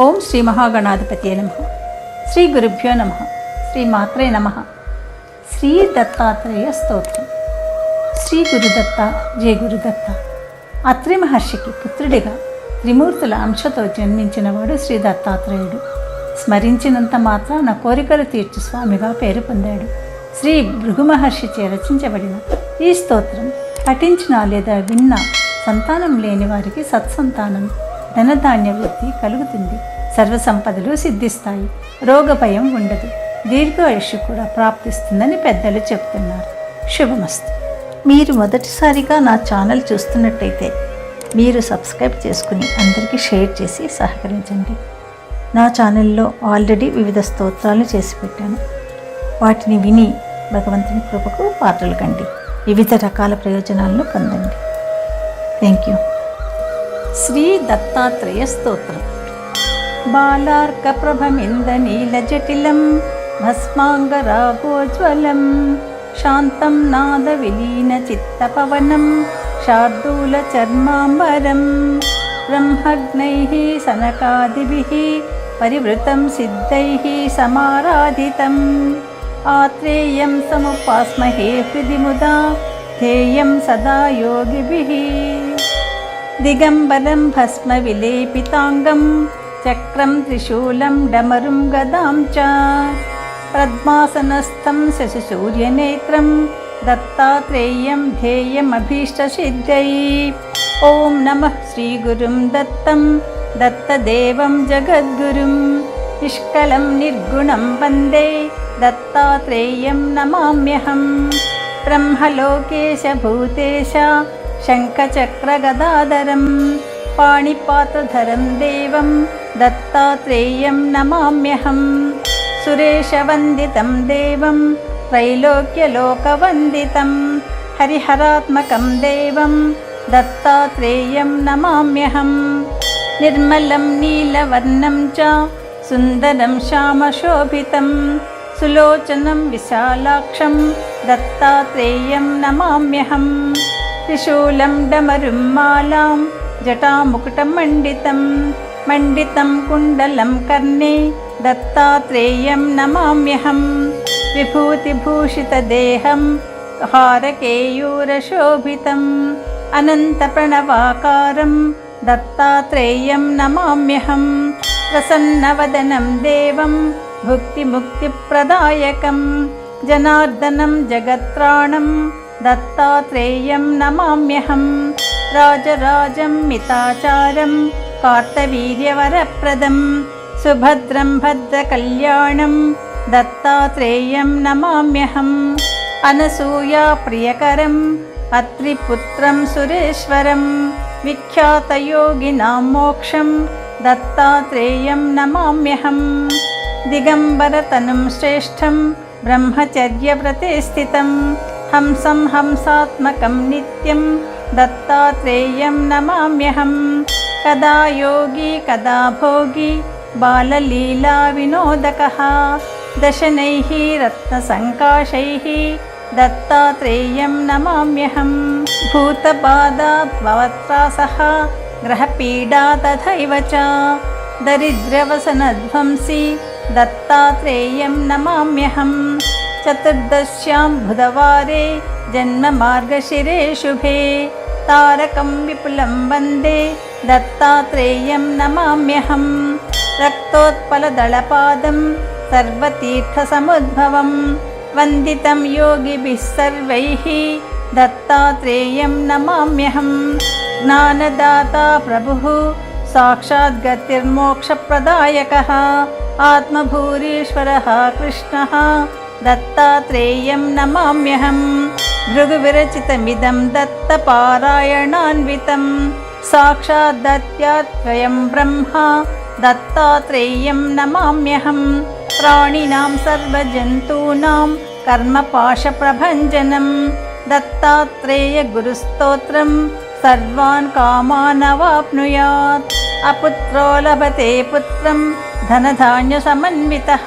ఓం శ్రీ మహాగణాధిపతి నమ. శ్రీ గురుభ్యో నమ. శ్రీ మాత్రే నమ. శ్రీ దత్తాత్రేయ స్తోత్రం. శ్రీ గురుదత్త జయ గురుదత్త. అత్రి మహర్షికి పుత్రుడిగా త్రిమూర్తుల అంశతో జన్మించినవాడు శ్రీ దత్తాత్రేయుడు. స్మరించినంత మాత్రాన కోరికలు తీర్చు స్వామిగా పేరు పొందాడు. శ్రీ భృగు మహర్షిచే రచించబడిన ఈ స్తోత్రం పఠించిన లేదా విన్న సంతానం లేని వారికి సత్సంతానం ధనధాన్య వృద్ధి కలుగుతుంది. సర్వసంపదలు సిద్ధిస్తాయి. రోగ భయం ఉండదు దీర్ఘాయుష్యు కూడా ప్రాప్తిస్తుందని పెద్దలు చెప్తున్నారు. శుభమస్తు. మీరు మొదటిసారిగా నా ఛానల్ చూస్తున్నట్టయితే మీరు సబ్స్క్రైబ్ చేసుకుని అందరికీ షేర్ చేసి సహకరించండి. నా ఛానల్లో ఆల్రెడీ వివిధ స్తోత్రాలు చేసి పెట్టాను. వాటిని విని భగవంతుని కృపకు పాత్రలు కండి. వివిధ రకాల ప్రయోజనాలను పొందండి. Thank you. శ్రీ దత్తాత్రేయ స్తోత్రం బాలార్కప్రభమిందనీలజటిలం భస్మాంగరాగోజ్వలం శాంతం నాదవిలీనచిత్తపవనం शार्दूलचर्माम्बरं ब्रह्मग्नैः सनकादिभिः परिवृतं सिद्धैः समाराधितम् आत्रेयं समुपास्महे हृदि मुदा ध्येयं सदा योगिभिः दिगम्बरं भस्मविलेपिताङ्गं चक्रं त्रिशूलं डमरुं गदां च पद्मासनस्थं शशिसूर्यनेत्रं दत्तात्रेयं ध्येयमभीष्टसिद्ध्यै ॐ नमः श्रीगुरुं दत्तं दत्तदेवं जगद्गुरुं निष्कलं निर्गुणं वन्दे दत्तात्रेयं नमाम्यहं। ब्रह्मलोकेश भूतेश शङ्खचक्रगदाधरं पाणिपादधरं देवं दत्तात्रेयं नमाम्यहं सुरेशवन्दितं देवं त्रैलोक्यलोकवन्दितं हरिहरात्मकं देवं दत्तात्रेयं नमाम्यहं निर्मलं नीलवर्णं च सुन्दरं श्यामशोभितं सुलोचनं विशालाक्षं दत्तात्रेयं नमाम्यहम्। त्रिशूलं डमरुं मालां जटामुकुटमण्डितं मण्डितं कुण्डलं कर्णे दत्तात्रेयं नमाम्यहम् विभूतिभूषितदेहं हारकेयूरशोभितम् अनन्तप्रणवाकारं दत्तात्रेयं नमाम्यहं। प्रसन्नवदनं देवं भुक्तिमुक्तिप्रदायकं जनार्दनं जगत्त्राणं दत्तात्रेयं नमाम्यहं। राजराजं मिताचारं कार्तवीर्यवरप्रदं सुभद्रं भद्रकल्याणं। दत्तात्रेयं नमाम्यहम् अनसूया प्रियकरम् अत्रिपुत्रं सुरेश्वरं। विख्यातयोगिनां मोक्षं दत्तात्रेयं नमाम्यहं। दिगम्बरतनुं श्रेष्ठं ब्रह्मचर्यव्रते स्थितं हंसं हंसात्मकं नित्यं दत्तात्रेयं नमाम्यहं। कदा योगी कदा भोगी बाललीलाविनोदकः। दशनैः रत्नसङ्काशैः दत्तात्रेयं नमाम्यहं। भूतबाधाद्भवत्रासः ग्रहपीडा तथैव च। दरिद्रवसनध्वंसी दत्तात्रेयं नमाम्यहं चतुर्दश्यां बुधवारे जन्ममार्गशिरे शुभे तारकं विपुलं वन्दे दत्तात्रेयं नमाम्यहं रक्तोत्पलदळपादं सर्वतीर्थसमुद्भवं वन्दितं योगिभिः सर्वैः दत्तात्रेयं नमाम्यहं ज्ञानदाता प्रभुः साक्षाद्गतिर्मोक्षप्रदायकः आत्मभूरीश्वरः कृष्णः दत्तात्रेयं नमाम्यहं भृगुविरचितमिदं दत्तपारायणान्वितं। साक्षाद्दत्यात्वयं ब्रह्मा दत्तात्रेयं नमाम्यहं। प्राणिनां सर्वजन्तूनां कर्मपाशप्रभञ्जनं। दत्तात्रेयगुरुस्तोत्रं सर्वान् कामानवाप्नुयात्। अपुत्रो लभते पुत्रं धनधान्यसमन्वितः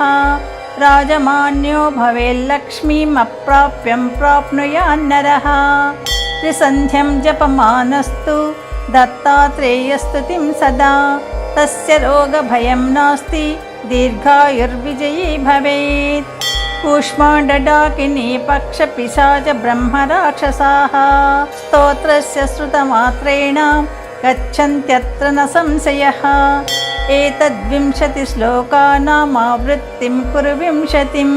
राजमान्यो भवेल्लक्ष्मीम् अप्राप्यं प्राप्नुयान्नरः त्रिसन्ध्यं जपमानस्तु दत्तात्रेयस्तुतिं सदा। तस्य रोगभयं नास्ति दीर्घायुर्विजयी भवेत्। कूष्माण्डडाकिनी पक्षपिशाच ब्रह्मराक्षसाः। स्तोत्रस्य श्रुतमात्रेण गच्छन्त्यत्र न संशयः एतद्विंशतिश्लोकानामावृत्तिं कुरु विंशतिं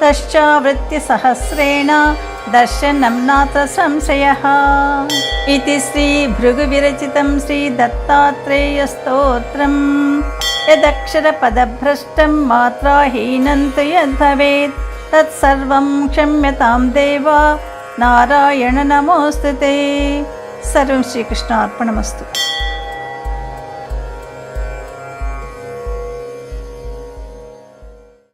तश्चावृत्तिसहस्रेण दर्शनं नात्र संशयः इति श्रीभृगुविरचितं श्रीदत्तात्रेयस्तोत्रम् यदक्षरपदभ्रष्टं मात्राहीनं तु यद्भवेत् तत्सर्वं क्षम्यतां देव नारायण नमोऽस्तु ते सर्वं श्रीकृष्णार्पणमस्तु